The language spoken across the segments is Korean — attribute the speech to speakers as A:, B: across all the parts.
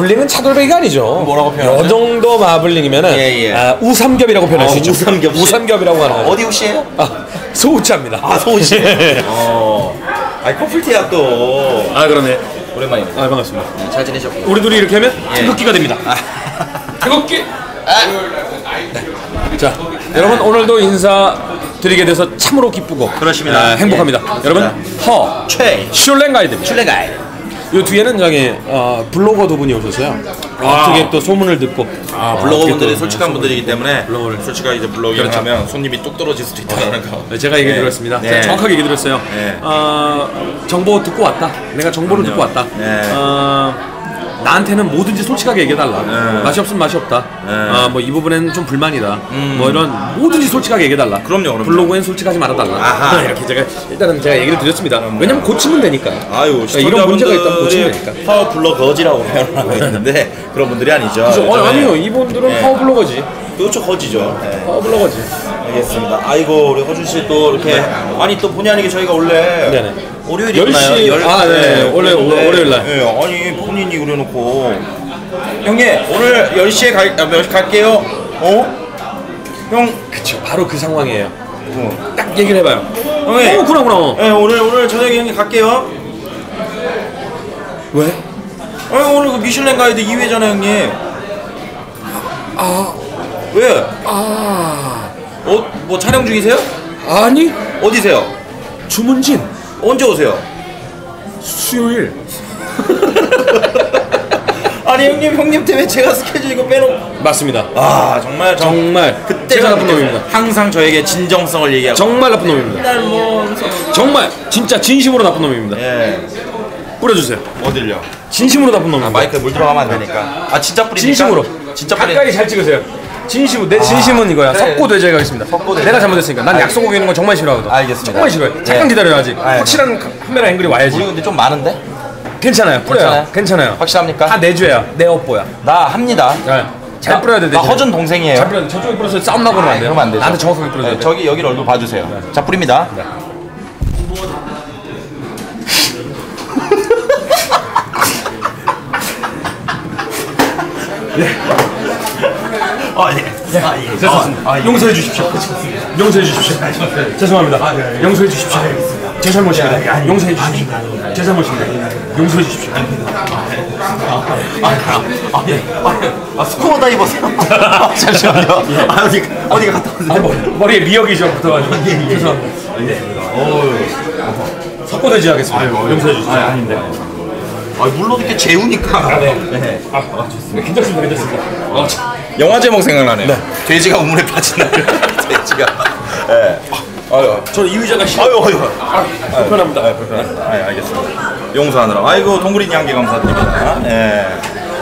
A: 마블링은 차돌박이가 아니죠.
B: 뭐라고 표현하죠?
A: 요 정도 마블링이면 은
B: 예, 예.
A: 아, 우삼겹이라고 표현할
B: 어,
A: 수 있죠.
B: 우삼겹 씨.
A: 우삼겹이라고 하는 거죠.
B: 어디 혹시예요?
A: 아, 소우차입니다.
B: 아 소우씨.
A: 예.
B: 어. 아이 커플티야 또.
A: 아 그러네.
B: 오랜만이네.
A: 아 반갑습니다.
B: 네, 잘 지내셨고.
A: 우리 둘이 이렇게 하면
B: 예.
A: 태극기가 됩니다.
B: 아.
A: 태극기.
B: 아.
A: 자, 여러분 오늘도 인사 드리게 돼서 참으로 기쁘고
B: 그렇습니다.
A: 아, 행복합니다.
B: 예.
A: 여러분 허
B: 최.
A: 슐랭 가이드입니다.
B: 출레가이.
A: 요 뒤에는 저기 어, 블로거 두 분이 오셨어요. 어떻게 또 소문을 듣고
B: 아,
A: 어떻게
B: 블로거 분들이
A: 또-
B: 솔직한 분들이기 때문에
A: 블로거를-
B: 솔직하게 이제 블로깅을
A: 그렇죠.
B: 하면 손님이 뚝 떨어질 수도 있다는 거.
A: 네, 제가 얘기
B: 네.
A: 들었습니다.
B: 네.
A: 정확하게 얘기 들었어요.
B: 네.
A: 어, 정보 듣고 왔다. 내가 정보를 듣고 왔다.
B: 네.
A: 어, 나한테는 뭐든지 솔직하게 얘기해달라.
B: 네.
A: 맛이 없으면 맛이 없다.
B: 네.
A: 아, 뭐 이 부분에는 좀 불만이다. 뭐 이런 뭐든지 솔직하게 얘기해달라.
B: 그럼요, 그럼요.
A: 블로그엔 솔직하지 말아달라.
B: 아하.
A: 이렇게 제가 일단은 제가 얘기를 드렸습니다. 왜냐면 고치면 되니까.
B: 아유,
A: 네, 이런 문제가 있다면 고치면 되니까.
B: 파워 블로거지라고 표현을 하고 있는데 그런 분들이 아니죠.
A: 그래서 어,
B: 요즘에
A: 아니요 이분들은
B: 네.
A: 파워 블로거지.
B: 그렇죠 거지죠. 네.
A: 파워 블로거지.
B: 알겠습니다. 아이고 우리 허준 씨 또 이렇게 아니 또 본의 아니게 저희가 원래
A: 네네.
B: 월요일이었나요?
A: 10시 아, 네. 원래
B: 그랬는데,
A: 월요일 날.
B: 네, 아니 본인이 그래놓고 형님 오늘 10시에 갈, 아, 몇 시 갈게요. 어? 형,
A: 그쵸. 바로 그 상황이에요.
B: 어.
A: 딱 얘기를 해봐요.
B: 형님.
A: 어, 그럼 그럼.
B: 네, 오늘 오늘 저녁에 형님 갈게요.
A: 왜?
B: 아니 오늘 그 미슐랭 가이드 2회잖아요 형님.
A: 아,
B: 왜?
A: 아,
B: 어, 뭐 촬영 중이세요?
A: 아니
B: 어디세요?
A: 주문진
B: 언제 오세요?
A: 수요일.
B: 아니 형님 형님 때문에 제가 스케줄 이거 빼놓고
A: 맞습니다.
B: 아 정말 정,
A: 정말
B: 그때
A: 제가 나쁜 놈입니다.
B: 항상 저에게 진정성을 얘기하고
A: 정말 나쁜 놈입니다.
B: 맨날 뭐
A: 정말 진짜 진심으로 나쁜 놈입니다.
B: 예
A: 뿌려주세요.
B: 어딜요?
A: 진심으로 나쁜 놈입니다.
B: 아 마이크에 물 들어가면 안 되니까 아 진짜 뿌립니까?
A: 진심으로.
B: 진짜 뿌리
A: 가까이 잘 찍으세요. 진심으로 내 진심은 이거야.
B: 그래.
A: 석고대제 가겠습니다.
B: 석고대제.
A: 내가 잘못했으니까. 난
B: 알-
A: 약속 어기는 거 정말 싫어하거든.
B: 알겠습니다.
A: 정말 싫어해.
B: 네.
A: 잠깐 기다려야지.
B: 아,
A: 확실한 카- 카메라 앵글이 와야지.
B: 우리 근데 좀 많은데?
A: 괜찮아요. 뿌려요.
B: 괜찮아요?
A: 괜찮아요.
B: 확실합니까?
A: 다 내줘야 내 업보야.
B: 나 합니다
A: 네. 잘
B: 나-
A: 뿌려야 돼.
B: 나. 허준 동생이에요
A: 잘 뿌려야 돼. 저쪽에 뿌려서 싸움 나고 그러면 안 돼요.
B: 그러면 안 되죠
A: 나한테 정확하게 뿌려줘야
B: 네,
A: 돼.
B: 저기 여기를 얼굴 봐주세요 자 뿌립니다 아, 예. 아, 예. 아, 예.
A: 용서해 주십시오. 용서해 주십시오. 죄송합니다. 용서해 주십시오. 제 잘못입니다. 용서해 주십시오. 제 잘못입니다. 용서해 주십시오.
B: 아, 예. 아, 아, 스쿠버 다이버세요? 아, 잠시만요. 아, 어디, 어디 갔다 오세요?
A: 아, 머- 머리에 미역이 좀 붙어가지고. 죄송합니다. 석고대지 하겠습니다. 용서해 주십시오.
B: 아, 아닌데. 아, 물론 이렇게 재우니까. 네.
A: 아, 좋습니다. 괜찮습니다. 괜찮습니다.
B: 영화 제목 생각나네요. 돼지가 우물에 빠진 날. 돼지가. 예. 아유,
A: 저는 이 의자가 싫어.
B: 아유, 아유.
A: 불편합니다.
B: 아, 불편합니다. 아, 알겠습니다. 용서하느라. 아이고, 동그린 양기 감사드립니다. 예.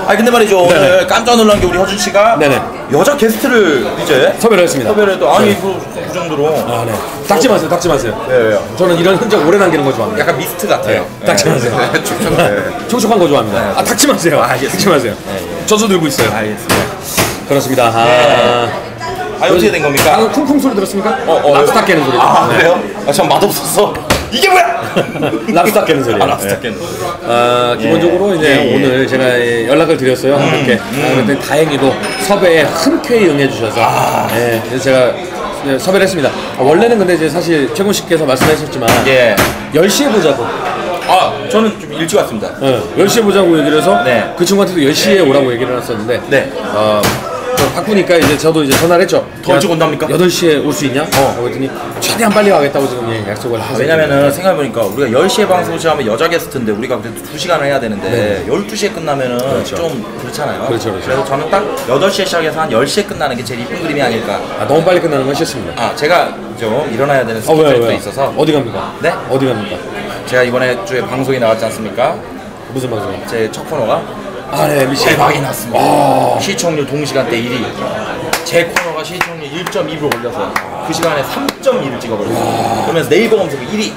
B: 아, 근데 말이죠. 오늘 깜짝 놀란 게 우리 허준 씨가
A: 네네.
B: 여자 게스트를 이제
A: 섭외를 했습니다.
B: 섭외를 해도 아니 그, 그 정도로
A: 아, 네. 닥지 마세요. 닥지 마세요.
B: 예, 왜요?
A: 저는 이런 흔적 오래 남기는 거 좋아합니다.
B: 약간 미스트 같아요.
A: 네, 닥치 마세요.
B: 네, 촉촉. 네.
A: 촉촉한 거 좋아합니다. 아, 닥지 마세요.
B: 알겠습니다.
A: 닥지 마세요. 저도 들고 있어요.
B: 알겠습니다.
A: 그렇습니다. 아,
B: 아, 어떻게 된 겁니까?
A: 방금 쿵쿵 소리 들었습니까?
B: 어,
A: 랍스타 깨는 소리.
B: 아,
A: 네.
B: 그래요? 아, 전 맛없었어. 이게 뭐야?
A: 랍스타 깨는 소리.
B: 아, 랍스타 깨는
A: 아, 기본적으로 이제
B: 예, 예.
A: 오늘 제가 연락을 드렸어요. 이렇게. 아, 그랬더니 다행히도 섭외에 흔쾌히 응해주셔서.
B: 아.
A: 예, 그래서 제가 예, 섭외를 했습니다. 아, 원래는 근데 이제 사실 최군 씨께서 말씀하셨지만
B: 예.
A: 10시에 보자고.
B: 아, 저는 좀 일찍 왔습니다.
A: 예, 10시에 보자고 얘기를 해서
B: 네.
A: 그 친구한테도 10시에 오라고 얘기를 해놨었는데
B: 네.
A: 어, 또 바꾸니까 이제 저도 이제 전화를 했죠.
B: 더 일찍 온답니까?
A: 8시에 올 수 있냐? 어. 그랬더니 최대한 빨리 가겠다고 지금 예, 약속을 하세요.
B: 왜냐면은 생각해보니까 우리가 10시에 방송 시작하면 여자 게스트인데 우리가 그래도 2시간을 해야 되는데 12시에 끝나면은 좀 그렇잖아요.
A: 네. 그렇죠, 그렇죠.
B: 래서 저는 딱 8시에 시작해서 한 10시에 끝나는 게 제일 이쁜 그림이 아닐까.
A: 아, 너무 빨리 끝나는 건 싫습니다.
B: 아, 제가 좀 일어나야 되는
A: 어, 왜요,
B: 스케줄도
A: 왜요?
B: 있어서
A: 어디 갑니까?
B: 네?
A: 어디 갑니까?
B: 제가 이번에 주에 방송이 나왔지 않습니까?
A: 무슨 방송?
B: 제 첫 코너가
A: 아, 네, 미치.
B: 대박이 났습니다.
A: 아.
B: 시청률 동시간대 1위. 제 코너가 시청률 1.2로 올려서 그 시간에 3.2를 찍어버렸어요. 그러면서 네이버 검색 1위.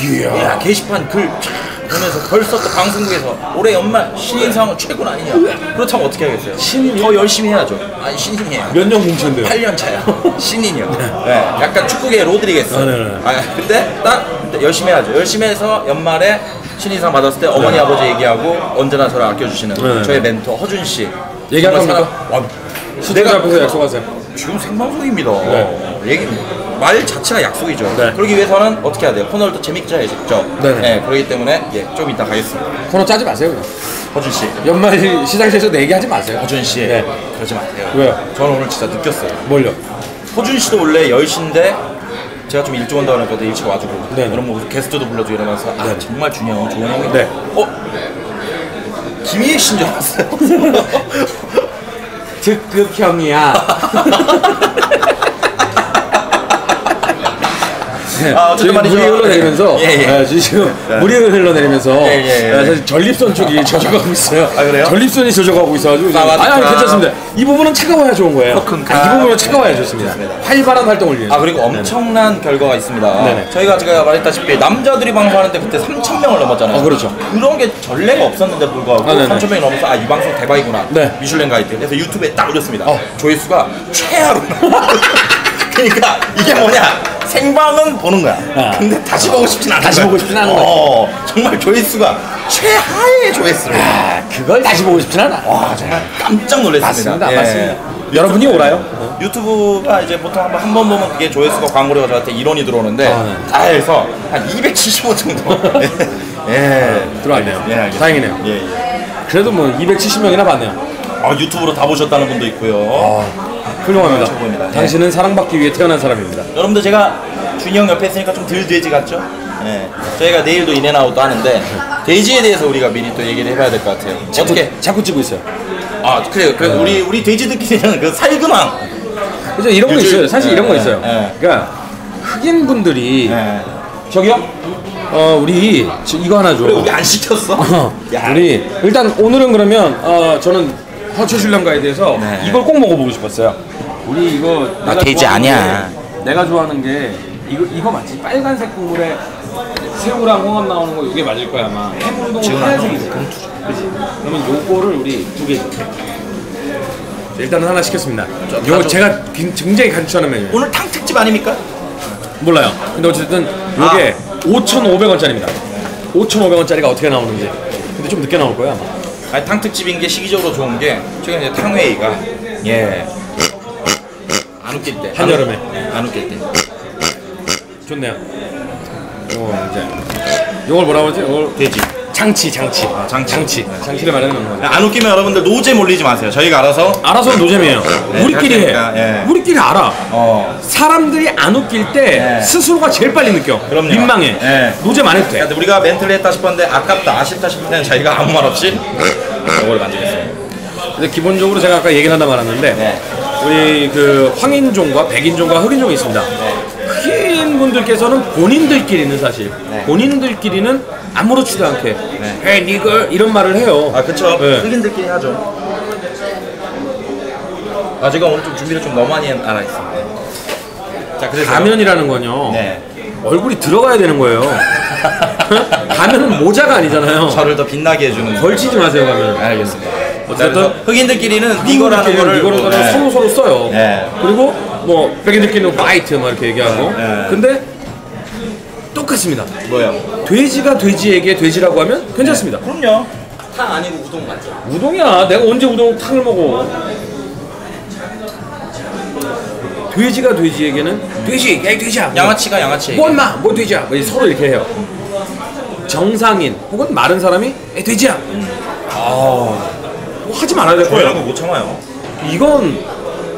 A: 이야.
B: 야 게시판 글쫙 보면서 벌써 또 방송국에서 올해 연말 신인상은 최고 아니냐. 그렇다면 어떻게 하겠어요?
A: 신인이요?
B: 더 열심히 해야죠. 아니 신인이에요.
A: 몇 년 공채인데요?
B: 8년 차야. 신인이요. 네. 약간 축구계 로드리겠어.
A: 아, 네, 네.
B: 아, 근데 딱 열심히 해야죠. 열심히 해서 연말에 신인상 받았을 때 어머니 아버지 얘기하고 언제나 저를 아껴주시는
A: 네.
B: 저의 멘토 허준 씨.
A: 얘기할
B: 정말
A: 겁니까?
B: 와,
A: 시청자 앞에서 약속하세요.
B: 지금 생방송입니다.
A: 네.
B: 얘기 말 자체가 약속이죠.
A: 네.
B: 그러기 위해서는 어떻게 해야 돼요? 코너를 또 재밌게 해야겠죠.
A: 네네.
B: 네, 그렇기 때문에 예, 좀 이따 가겠습니다.
A: 코너 짜지 마세요 그냥.
B: 허준 씨,
A: 연말 시상식에서 내기하지 마세요.
B: 허준 씨,
A: 네.
B: 그러지 마세요.
A: 왜요?
B: 저는 오늘 진짜 느꼈어요.
A: 뭘요?
B: 허준 씨도 원래 10시인데 제가 좀 일찍 온다고 하니까 일찍 와주고
A: 네.
B: 그럼 뭐 게스트도 불러주고 이러면서 아
A: 네.
B: 정말 중요한 좋은 형이
A: 네.
B: 어? 김희애 씨인 줄 알았어요
A: 특급형이야.
B: 아,
A: 지금. 물이 흘러내리면서
B: 예, 예.
A: 아, 지금 물이 흘러내리면서
B: 예, 예, 예.
A: 아, 사실 전립선 쪽이 젖어가고 있어요.
B: 아, 그래요?
A: 전립선이 젖어가고 있어가지고
B: 맞다.
A: 아니, 아니 괜찮습니다. 이 부분은 차가워야 좋은 거예요. 아, 이 부분은 차가워야 좋습니다. 활발한 활동을 위해서.
B: 아 그리고 엄청난 결과가 있습니다
A: 네네.
B: 저희가 제가 말했다시피 남자들이 방송하는데 그때 3,000명을 넘었잖아요
A: 아, 그렇죠.
B: 그런 게 전례가 없었는데 불구하고
A: 아, 네네.
B: 3,000명이 넘어서 아 이 방송 대박이구나
A: 네.
B: 미슐랭 가이드 그래서 유튜브에 딱 올렸습니다
A: 어.
B: 조회수가 최하로 그러니까 이게 뭐냐 생방은 보는 거야
A: 아.
B: 근데 다시 보고 싶진 않은
A: 다시
B: 거야
A: 보고 싶진 않은 거야.
B: 어, 정말 조회수가 최하의 조회수를
A: 아, 그걸 다시 보고 싶진 않아.
B: 와 정말 깜짝 놀랐습니다
A: 맞습니다.
B: 예.
A: 맞습니다. 여러분이 오라요?
B: 유튜브가 이제 보통 한번 한 번 보면 그게 조회수가 광고료가 저한테 1원이 들어오는데
A: 아, 네.
B: 다 해서 한 275 정도 예
A: 들어왔네요.
B: 예, 알겠습니다.
A: 다행이네요.
B: 예, 예.
A: 그래도 뭐 270명이나 봤네요.
B: 아 유튜브로 다 보셨다는 분도 있고요
A: 아, 훌륭합니다.
B: 최고입니다. 예.
A: 당신은 사랑받기 위해 태어난 사람입니다.
B: 여러분들 제가 준이 형 옆에 있으니까 좀 덜 돼지 같죠? 예. 저희가 내일도 인앤아웃도 하는데 돼지에 대해서 우리가 미리 또 얘기를 해봐야 될 것 같아요
A: 자꾸,
B: 어떻게?
A: 자꾸 찌고 있어요.
B: 아 그래요 그래서 우리 우리 돼지들끼리는 그 살근황
A: 그죠 이런 거
B: 요즘-
A: 있어요. 사실
B: 예,
A: 이런 거
B: 예,
A: 있어요.
B: 예.
A: 그러니까 흑인 분들이
B: 예.
A: 저기요. 어 우리 지- 이거 하나 줘.
B: 그래 우리 안 시켰어?
A: 어,
B: 야.
A: 우리 일단 오늘은 그러면 어 저는 허초신랑가에 대해서
B: 네.
A: 이걸 꼭 먹어보고 싶었어요. 우리 이거
B: 나 돼지 아니야.
A: 게, 내가 좋아하는 게 이거 이거 맞지? 빨간색 국물에 새우랑 홍합 나오는 거 이게 맞을 거야 아마.
B: 안
A: 하얀색이지. 그렇지. 그러면 요거를 우리 두 개. 일단은 하나 시켰습니다. 요거
B: 가져-
A: 제가 긴- 굉장히 간추하는 메뉴예요.
B: 오늘 탕 특집 아닙니까?
A: 몰라요. 근데 어쨌든 요게 5,500원짜리입니다. 5,500원짜리가 어떻게 나오는지. 근데 좀 늦게 나올 거야 아마.
B: 아니 탕 특집인 게 시기적으로 좋은 게 최근 이제 탕웨이가 예. 안 웃길 때
A: 한여름에.
B: 안, 안 웃길 때
A: 좋네요. 요 이제 요걸 뭐라고 하지? 요걸
B: 돼지
A: 장치 장치.
B: 장치.
A: 장치. 장치를 말하는 거죠.
B: 안 웃기면 여러분들 노제 몰리지 마세요 저희가 알아서
A: 알아서 노잼이에요.
B: 네,
A: 우리끼리 해.
B: 예.
A: 우리끼리 알아.
B: 어
A: 사람들이 안 웃길 때
B: 예.
A: 스스로가 제일 빨리 느껴.
B: 그럼요.
A: 민망해.
B: 예.
A: 노잼 안 해도 돼.
B: 근데 우리가 멘트를 했다 싶었는데 아깝다 아쉽다 싶을 때는 저희가 아무 말 없이 이걸 만들겠습니다
A: 근데 기본적으로 제가 아까 얘기를 한다 말았는데
B: 네.
A: 우리 그 황인종과 백인종과 흑인종이 있습니다. 분들께서는 본인들끼리는 사실
B: 네.
A: 본인들끼리는 아무렇지도 않게
B: 네.
A: 헤이 니걸 이런 말을 해요.
B: 아 그쵸
A: 네.
B: 흑인들끼리 하죠 아 제가 오늘 좀 준비를 좀 너무 많이 알아 있습니다 자 그래서
A: 가면이라는 건요.
B: 네
A: 얼굴이 들어가야 되는 거예요. 가면은 모자가 아니잖아요.
B: 저를 더 빛나게 해주는
A: 걸치지 마세요 가면.
B: 알겠습니다
A: 어쨌든
B: 흑인들끼리는 니거라는 거를
A: 이거를
B: 네.
A: 서로 서로 써요.
B: 네.
A: 그리고 뭐 백인들끼리는 화이트 막 이렇게 얘기하고.
B: 네.
A: 근데 똑같습니다.
B: 뭐요?
A: 돼지가 돼지에게 돼지라고 하면 괜찮습니다.
B: 그럼요 탕 아니고 우동 맞죠?
A: 우동이야. 내가 언제 우동 탕을 먹어? 돼지가 돼지에게는 돼지, 야 돼지야.
B: 양아치가 양아치
A: 뭐 임마, 뭐 돼지야. 뭐 서로 이렇게 해요. 정상인 혹은 마른 사람이 에 돼지야. 아, 뭐 하지 말아야 될
B: 저희는
A: 거예요.
B: 그거 못 참아요
A: 이건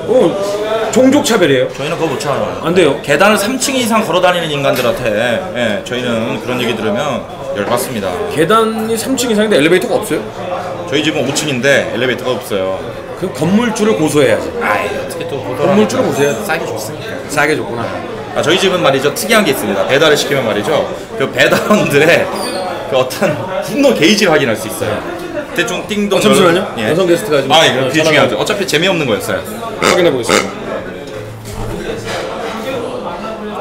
A: 어, 종족 차별이에요.
B: 저희는 그거 못 참아요
A: 안 돼요.
B: 계단을 3층 이상 걸어 다니는 인간들한테 예, 저희는 그런 얘기 들으면 열받습니다
A: 계단이 3층 이상인데 엘리베이터가 없어요?
B: 저희 집은 5층인데 엘리베이터가 없어요
A: 그 건물주를 고소해야지.
B: 아이 어떻게 또
A: 건물주를 고소해야지.
B: 싸게 줬으니까
A: 싸게 줬구나.
B: 아, 저희 집은 말이죠 특이한 게 있습니다 배달을 시키면 말이죠 그 배달원들의 그 어떤 분노 게이지를 확인할 수 있어요 대충 띵동
A: 어, 잠시만요.
B: 예.
A: 여성 게스트가 지금
B: 아, 예, 그게 중요하죠 어차피 재미없는 거였어요
A: 확인해 보겠습니다.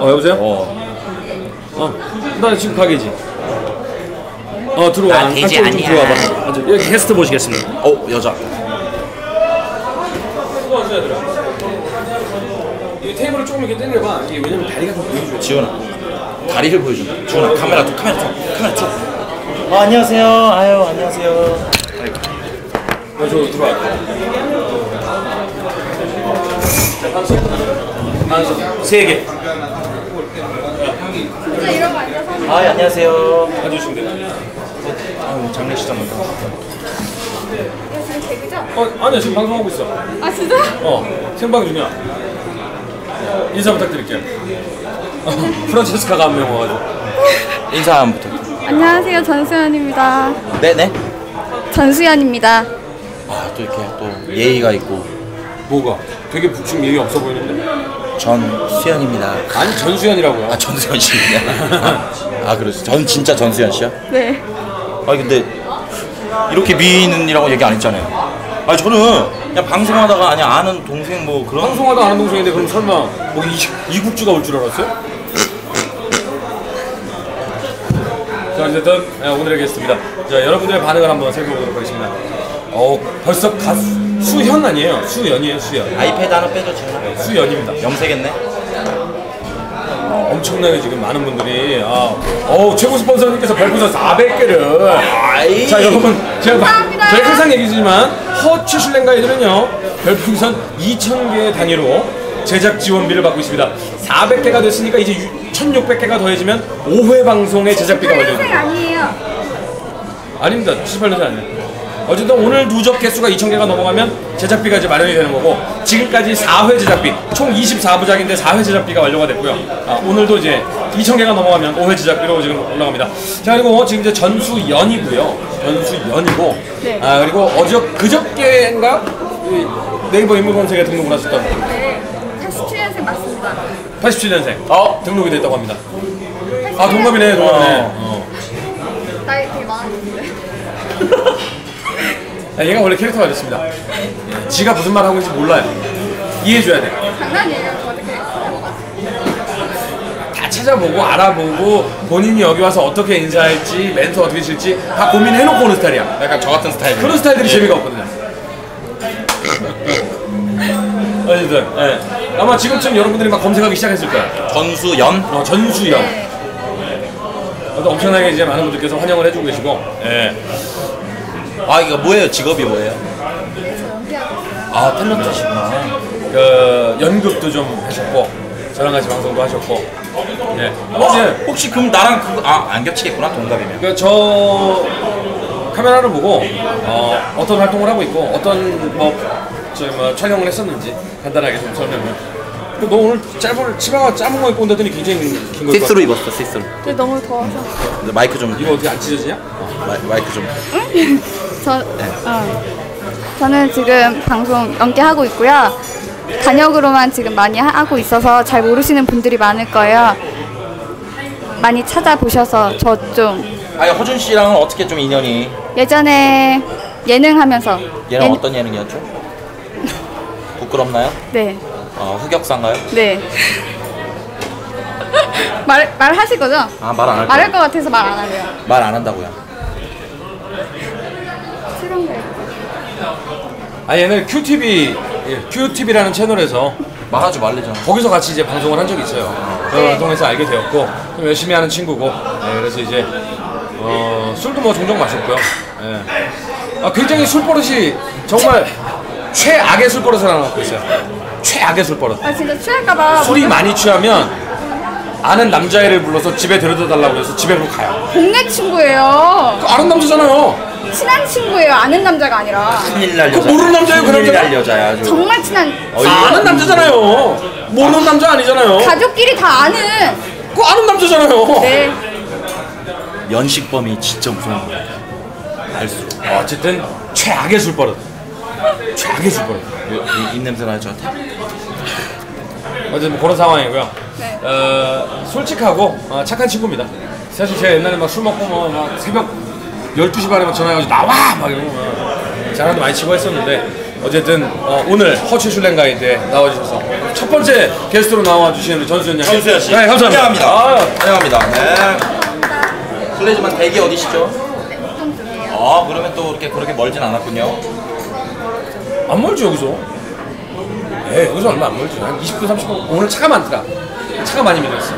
A: 어 여보세요?
B: 어.
A: 어, 나 지금 가게지. 어 들어와.
B: 나 돼지
A: 안쪽으로 좀
B: 아니야.
A: 들어와봐. 아, 저, 여기 게스트 모시겠습니다.
B: 어 여자
A: 이 테이블을 조금 이렇게 당겨봐. 이게 왜냐면 다리가 좀 보여줘야
B: 지훈아 다리를 보여준다 지훈아 카메라 쪽 카메라 쪽 카메라 쪽 어, 안녕하세요. 아유, 안녕하세요.
A: 어, 저 들어와. 세 개.
C: 진짜 이런 거앉 아서
B: 아, 안녕하세요.
A: 앉으시면 돼요.
B: 아유, 장례식장 간다.
C: 이거 지금 개그죠?
A: 어, 아니야 지금 방송하고 있어.
C: 아 진짜?
A: 어, 생방 중이야. 인사 부탁드릴게요. 어, 프란체스카가 한 명 와가지고.
B: 인사 한번 부탁.
C: 안녕하세요 전수연입니다
B: 네네.
C: 전수연입니다
B: 아, 또 이렇게 또 예의가 있고
A: 뭐가? 되게 북측 예의 없어 보이는데?
B: 전수연입니다.
A: 아니 전수현이라고요.
B: 아, 전수연 씨냐? 아, 그렇지. 전 진짜 전수연 씨야?
C: 네
B: 아 근데 이렇게 미인이라고 얘기 안 했잖아요. 아 저는 그냥 방송하다가 아니 아는 동생 뭐 그런
A: 방송하다 아는 동생인데 그럼 설마 뭐 이, 이국주가 올 줄 알았어요? 자 어쨌든 네, 오늘의 게스트입니다. 자 여러분들의 반응을 한번 살펴보도록 하겠습니다. 어 벌써 가 수현 아니에요? 수연이에요 수연.
B: 아이패드 하나 빼줘 지금.
A: 수연입니다.
B: 염색했네.
A: 어, 엄청나게 지금 많은 분들이 아, 어 최고 스폰서님께서 별풍선 400개를
B: 아이.
A: 자 여러분 제가 막-
C: 감사합니다.
A: 제가 항상 얘기지만 허츠 슐랭 가이들은요 별풍선 2,000개 단위로 제작 지원비를 받고 있습니다 400개가 됐으니까 이제 1,600개가 더해지면 5회 방송의 제작비가 걸려요
C: 아니에요
A: 아닙니다 78년생 아니에요 어쨌든 오늘 누적 개수가 2,000개가 넘어가면 제작비가 이제 마련이 되는 거고 지금까지 4회 제작비 총 24부작인데 4회 제작비가 완료가 됐고요. 아, 오늘도 이제 2,000개가 넘어가면 5회 제작비로 지금 올라갑니다. 자 그리고 지금 이제 전수연이고요. 전수연이고.
C: 네.
A: 아 그리고 어저 그저께인가? 이 네이버 인물 검색에 등록을 하셨던
C: 네 87년생 맞습니다.
A: 87년생.
B: 어.
A: 등록이 됐다고 합니다. 아 동갑이네 동갑이네.
B: 어.
A: 어.
C: 나이 되게 많았는데
A: 아, 얘가 원래 캐릭터가 됐습니다. 예, 지가 무슨 말 하고 있는지 몰라요. 이해해줘야 돼.
C: 장난이에요.
A: 다 찾아보고 알아보고 본인이 여기 와서 어떻게 인사할지 멘트 어떻게 칠지 다 고민해놓고 오는 스타일이야.
B: 약간 저 같은 스타일.
A: 그런 스타일들이 재미가 없거든요. 어쨌든 예. 아마 지금쯤 여러분들이 막 검색하기 시작했을 거야.
B: 전수연.
A: 어, 전수연.
C: 네.
A: 어떤 엄청나게 이제 많은 분들께서 환영을 해주고 계시고. 예.
B: 아 이거 뭐예요? 직업이 뭐예요?
C: 그래서 연기하고 있어요
B: 아 탤런트시구나.
A: 그 연극도 좀 하셨고 저랑 같이 방송도 하셨고 예.
B: 어?
A: 어? 예.
B: 혹시 그럼 나랑 그거 아안 겹치겠구나 동갑이면.
A: 그저 카메라를 보고 어, 어떤 활동을 하고 있고 어떤 뭐, 저, 뭐 촬영을 했었는지 간단하게 좀 설명을. 근데 너 오늘 짧은 치마가 짧은 거 입고 온다더니 굉장히 긴거
B: 시스루 입었어 시스루.
C: 근데 너무 더워서
B: 근데 마이크 좀
A: 이거 어떻게 안 찢어지냐?
B: 마, 마이크 좀.
C: 저 어. 저는 지금 방송 연기하고 있고요 단역으로만 지금 많이 하- 하고 있어서 잘 모르시는 분들이 많을 거예요 많이 찾아보셔서 저 좀
B: 아니 허준 씨랑은 어떻게 좀 인연이?
C: 예전에 예능 하면서
B: 얘랑
C: 예-
B: 어떤 예능이었죠? 부끄럽나요?
C: 네,
B: 어 흑역사인가요?
C: 네. 말 말하실 거죠?
B: 아 말 안할
C: 말할. 것 같아서 말 안 하래요.
B: 말 안 한다고요.
A: 아 얘는 QTV 예, QTV라는 채널에서
B: 말하지 말래잖아.
A: 거기서 같이 이제 방송을 한 적이 있어요. 그걸
C: 네.
A: 통해서 알게 되었고 좀 열심히 하는 친구고 네, 그래서 이제 어, 술도 뭐 종종 마셨고요. 예. 아, 굉장히 술 버릇이 정말 최악의 술 버릇을 하나 갖고 있어요. 최악의 술 버릇.
C: 아 진짜 취할까봐
A: 술이 많이 취하면 아는 남자애를 불러서 집에 데려다 달라고 해서 집에로 가요.
C: 동네 친구예요.
A: 그 아는 남자잖아요.
C: 친한 친구예요. 아는 남자가 아니라
B: 큰일
A: 날그
B: 여자.
A: 모르는 남자예요, 그
B: 큰일? 날 여자야 아주.
C: 정말 친한
B: 어,
A: 아, 아는 남자잖아요. 모르는 남자 아니잖아요.
C: 가족끼리 다 아는.
A: 그 아는 남자잖아요.
C: 네.
B: 연식범이 진짜 무서운 거야. 알수.
A: 어, 어쨌든 최악의 술 버릇. 최악의 술 버릇.
B: 이, 입 냄새 저한테.
A: 어쨌든 뭐 그런 상황이고요.
C: 네.
A: 어, 솔직하고 어, 착한 친구입니다. 사실 제가 옛날에 막 술 먹고 뭐, 막 새벽 12시 반에 막 전화해가지고 나와! 막 이러고 막 장난도 많이 치고 했었는데 어쨌든 어, 오늘 허츠 슐랭 가이드에 나와주셔서 첫 번째 게스트로 나와주시는 전수현 양.
B: 전수현 씨.
A: 네, 감사합니다.
B: 환영합니다.
A: 아,
B: 환영합니다. 네. 실례지만 댁이 어디시죠?
C: 좀 중이에요.
B: 아 그러면 또 이렇게 그렇게 멀진 않았군요.
A: 안 멀지 여기서. 예, 여기서 얼마 안 멀지. 한 20분, 30분. 오늘 차가 많더라. 차가 많이 밀렸어.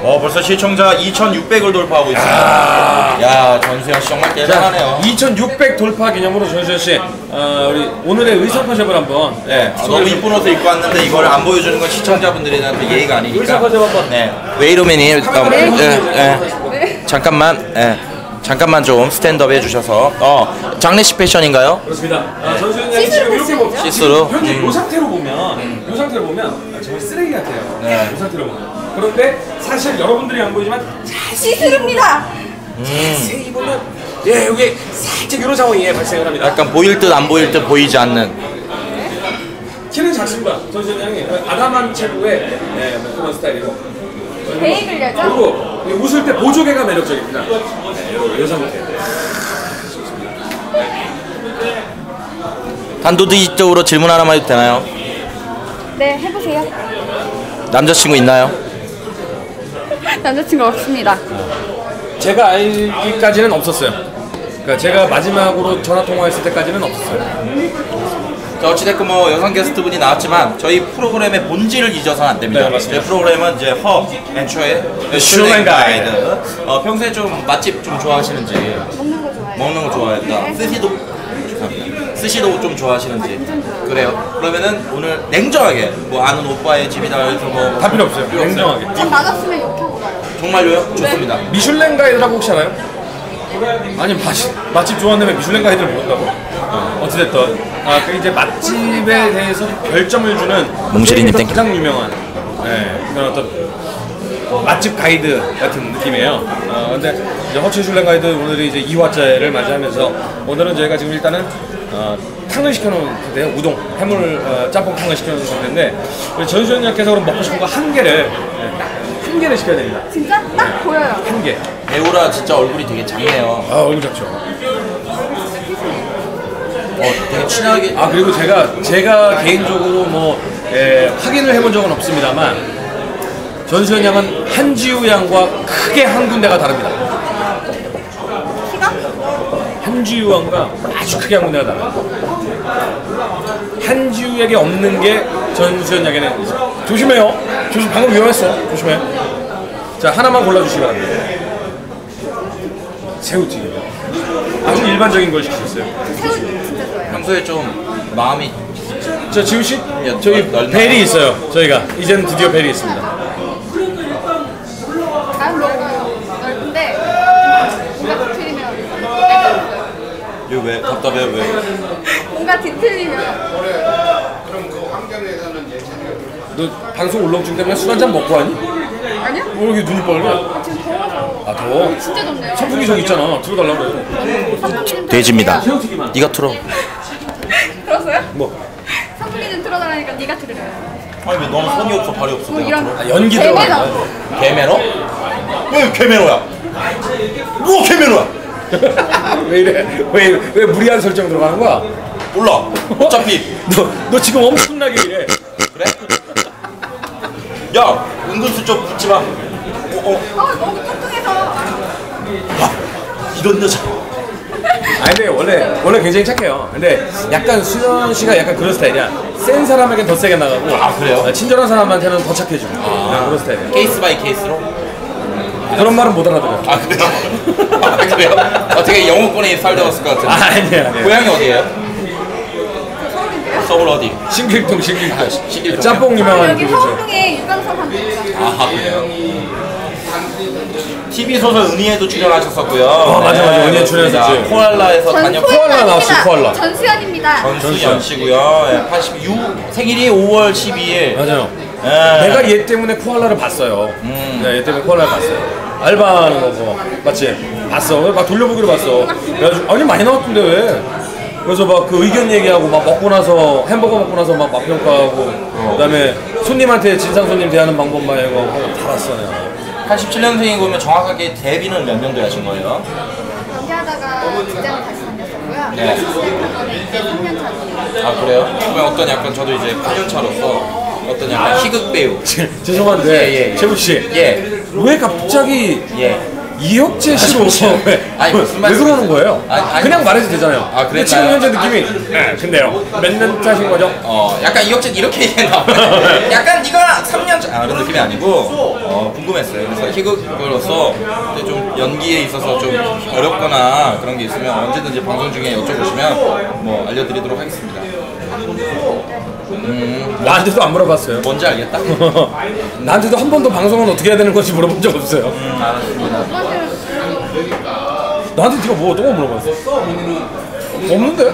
B: 어 벌써 시청자 2,600을 돌파하고 있습니다. 야 전수영 씨 정말 대단하네요.
A: 2,600 돌파 기념으로 전수현 씨, 어, 우리 오늘의 의상 컨셉을 한번
B: 네, 아, 너무
A: 좀-
B: 이쁜 옷을 입고 왔는데 이걸 안 보여주는 건 시청자분들한테 예의가 아니니까.
A: 의상 컨셉 한번.
B: 네. 웨이로맨이 어,
C: 네.
B: 예, 예. 잠깐만, 예. 잠깐만 좀 스탠드업 해주셔서. 어, 장례식 패션인가요?
A: 그렇습니다. 아, 전수현 양이 지금 이렇게 보면
B: 시스루?
A: 지금 현재
B: 음.
A: 이 상태로 보면 이 상태로 보면 아, 정말 쓰레기 같아요.
B: 네.
A: 이 상태로 보면. 그런데 사실 여러분들이 안 보이지만
C: 시스루입니다.
A: 자세히 보면 예 여기 살짝 이런 상황이 발생을 합니다.
B: 약간 보일 듯 안 보일 듯 보이지 않는.
A: 키는 작습니다. 전수현 양이 아담한 체구의 예, 그런 스타일이고
C: 베이글려죠?
A: 그리고 이 웃을 때 보조개가 매력적입니다. 네, 여러분, 이 상태.
B: 단도직입적으로 질문 하나만 해도 되나요?
C: 네, 해보세요.
B: 남자친구 있나요?
C: 남자친구 없습니다.
A: 제가 알기까지는 없었어요. 그러니까 제가 마지막으로 전화 통화했을 때까지는 없었어요.
B: 자, 어찌됐건 뭐 여성 게스트분이 나왔지만 저희 프로그램의 본질을 잊어서는 안 됩니다.
A: 네, 맞습니다.
B: 저희 프로그램은 이제 허 앤초의 슐랭 가이드. 어, 평소에 좀 맛집 좀 좋아하시는지
C: 먹는 거 좋아해요.
B: 먹는 거 좋아했다. 스시도 죄송합니다. 스시도 좀 좋아하시는지 그래요. 그러면은 오늘 냉정하게 뭐 아는 오빠의 집이다 해서 뭐
A: 다 필요 없어요. 냉정하게.
C: 전 나갔으면 욕하고 가요.
B: 정말로요? 좋습니다.
A: 미슐랭 가이드라고 혹시 알아요? 아니 맛집, 맛집 좋아한다면 미슐랭 가이드를 모른다고? 어, 어찌됐든 아, 그 이제 맛집에 대해서 별점을 주는
B: 몽실이님 땡큐.
A: 가장 유명한 네, 그런 어떤 맛집 가이드 같은 느낌이에요. 어, 근데 이제 허츠 슐랭 가이드 오늘이 이제 2화째를 맞이하면서 오늘은 저희가 지금 일단은 어, 탕을 시켜놓은 상태예요. 우동, 해물 어, 짬뽕탕을 시켜놓은 상태인데 우리 전수현 양께서 그럼 먹고 싶은 거 한 개를 네, 딱한 개를 시켜야 됩니다.
C: 진짜 딱 보여요.
A: 한 개.
B: 배우라 진짜 얼굴이 되게 작네요.
A: 아, 얼굴 작죠.
B: 어, 되게 친하게
A: 아 그리고 제가 제가 개인적으로 뭐 예, 확인을 해본 적은 없습니다만 전수현 양은 한지우 양과 크게 한 군데가 다릅니다.
C: 키가?
A: 한지우 양과 아주 크게 한 군데가 달라요. 한지우에게 없는 게 전수현 양에는. 조심해요. 조심 방금 위험했어. 조심해. 자 하나만 골라주시기 바랍니다. 새우튀김. 아주 일반적인 걸 시키셨어요.
C: 새우.
B: 평소에 좀 마음이
A: 자 지우 씨,
B: 야,
A: 저기
B: 넓- 넓나?
A: 벨이 있어요. 저희가 이제는 드디어 벨이 있습니다.
C: 나는 넓어요. 넓은데 뭔가 뒤틀리면 애가 없어요.
B: 이거 왜 답답해 왜?
C: 뭔가 뒤틀리면
A: 너 방송 울렁증 때문에 술 한 잔 먹고 하니?
C: 아니요?
A: 왜 이렇게 눈이 빨개?
C: 지금 더워서
A: 아 더워?
C: 진짜 덥네요.
A: 선풍기 저기 있잖아. 들어달라고
B: 돼지입니다. 네가 틀어.
C: 들었어요?
A: 뭐?
C: 선풍기는 틀어달라니까 네가 들으래요.
B: 아니 왜 너는 손이 없어 발이 없어
C: 뭐
B: 내가
C: 이런
B: 틀어?
A: 아, 연기
C: 개매너.
A: 거야.
B: 개메로? 왜 개메로야? 뭐 개메로야?
A: 왜 이래? 왜, 왜 무리한 설정 들어가는 거야?
B: 몰라. 어차피
A: 너, 너 지금 엄청나게 이래.
B: 그래? 야 은근슬쩍 붙지 마. 어, 어.
C: 아 너무 뚱뚱해서
B: 아, 이런 여자.
A: 아니 근데 원래 원래 굉장히 착해요. 근데 약간 수현 씨가 약간 그런 스타일이야. 센 사람에겐 더 세게 나가고.
B: 아, 그래요?
A: 어, 친절한 사람한테는 더 착해지고. 아, 그런 스타일이야.
B: 케이스 바이 케이스로?
A: 그런 말은 못 알아들어.
B: 아 그래요? 아 그래요? 어떻게 영어권에 살려왔을 것
A: 아,
B: 같은데.
A: 아니야. 아니야.
B: 고향이 어디예요?
C: 서울인데요?
B: 서울 어디?
A: 신길동 신길동.
B: 신길동.
A: 짬뽕 유명한
C: 여기. 서울동에 유광석 한입니다
B: 아 그래요? TV 소설 은희에도 출연하셨었고요.
A: 어, 맞아, 맞아. 은희에 출연했었지.
B: 코알라에서 단역
A: 코알라 나왔어, 코알라.
C: 전수현입니다.
B: 전수연 씨고요. 예, 86 생일이 5월 12일.
A: 맞아요.
B: 예.
A: 내가 얘 때문에 코알라를 봤어요.
B: 음.
A: 네, 얘 때문에 코알라를 봤어요. 알바하는 거고 맞지? 봤어. 막 돌려보기로 봤어. 그래가지고 아니 많이 나왔던데 왜? 그래서 막 그 의견 얘기하고 막 먹고 나서 햄버거 먹고 나서 막 맛평가하고 그다음에 손님한테 진상 손님 대하는 방법만 이거 하고 다 봤어 내가.
B: 87년생이고 면 정확하게 데뷔는 몇 년도에 하신 거예요?
C: 연기하다가 직장을 다시 다녔었고요.
B: 네.
C: 시작한 이제 3년 차입니다.
B: 아 그래요? 그러면 어떤 약간 저도 이제 8년 차로서 어떤 약간 희극 배우
A: 죄송한데
B: 예, 예, 예.
A: 씨.
B: 예.
A: 왜 갑자기
B: 예.
A: 이혁재 씨로 왜,
B: 아니, 무슨
A: 왜? 그러는 거예요?
B: 아니, 아니,
A: 그냥 말해도 되잖아요.
B: 아,
A: 근데? 지금 현재 느낌이 네, 근데요. 몇 년 차신 거죠?
B: 어 약간 이혁진 이렇게 얘기했나 약간 네가 3년 차 아, 그런 느낌이 아니고 어 궁금했어요 그래서 희극으로서 좀 연기에 있어서 좀 어렵거나 그런 게 있으면 언제든지 방송 중에 여쭤보시면 뭐 알려드리도록 하겠습니다
A: 나한테도 안 물어봤어요.
B: 뭔지 알겠다?
A: 나한테도 한 번도 방송은 어떻게 해야 되는 건지 물어본 적 없어요.
B: 음, 알았습니다
A: 나한테 네가 뭐 어떤 거 물어봤어? 없는데?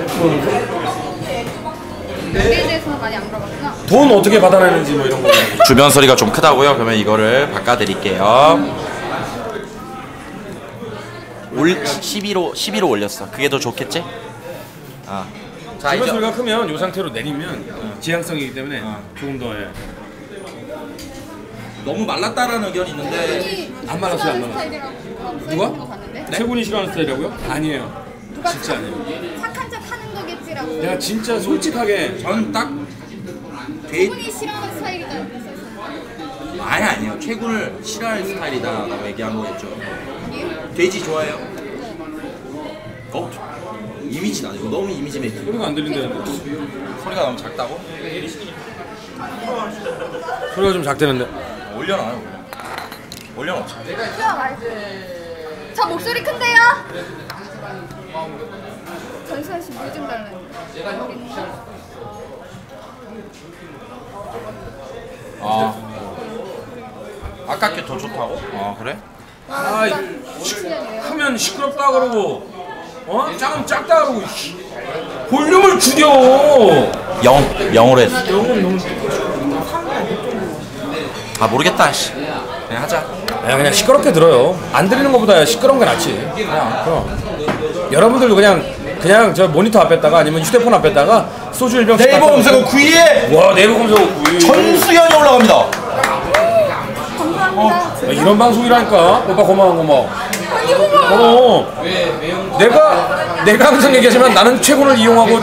C: 여기에 대해서는 많이 안 물어봤구나.
A: 돈 어떻게 받아내는지 뭐 이런 거.
B: 주변 소리가 좀 크다고요? 그러면 이거를 바꿔드릴게요 올 11호 11호 올렸어 그게 더 좋겠지? 아. 자 이제
A: 소리가 크면 이 상태로 내리면 지향성이기 때문에 조금 더 예.
B: 너무 말랐다라는 의견이 있는데
A: 안 말랐어요, 안 말랐어요. 누가? 최군이 싫어하는 스타일이라고요? 아니에요. 진짜 아니에요.
C: 착한 척 하는 거겠지라고.
A: 내가 진짜 솔직하게
B: 저는 딱 돼,
C: 분이 싫어하는 스타일이다.
B: 아니 아니에요. 최군을 싫어할 스타일이다라고 얘기한 거겠죠. 돼지 좋아해요? 어? 이미지는 아니고 너무 이미지 메이킹.
A: 소리가 안 들린다는데
B: 소리가 너무 작다고?
A: 소리가 좀 작대는데
B: 올려놔요. 올려놓자.
C: 저 목소리 큰데요? 전수현 씨물좀 달래.
B: 아. 아까 게더 좋다고? 아 그래?
A: 아 크면 시끄럽다 그러고 어? 작으면 작다 그러고 씨. 볼륨을 줄여
B: 0 0으로 했어. 아 모르겠다. 씨. 그냥 하자.
A: 야 그냥 시끄럽게 들어요 안 들리는 것보다 시끄러운 게 낫지 그냥 그럼 여러분들도 그냥 그냥 저 모니터 앞에다가 아니면 휴대폰 앞에다가 소주 일병씩
B: 네이버 검색어
A: 놓고
B: 9위에
A: 와 네이버 검색어 9위
B: 전수현이 올라갑니다.
C: 감사합니다.
A: 야, 이런 방송이라니까 오빠 고마워
C: 고마워.
A: 어. 내가 내가 항상 얘기하지만 나는 최고를 이용하고 전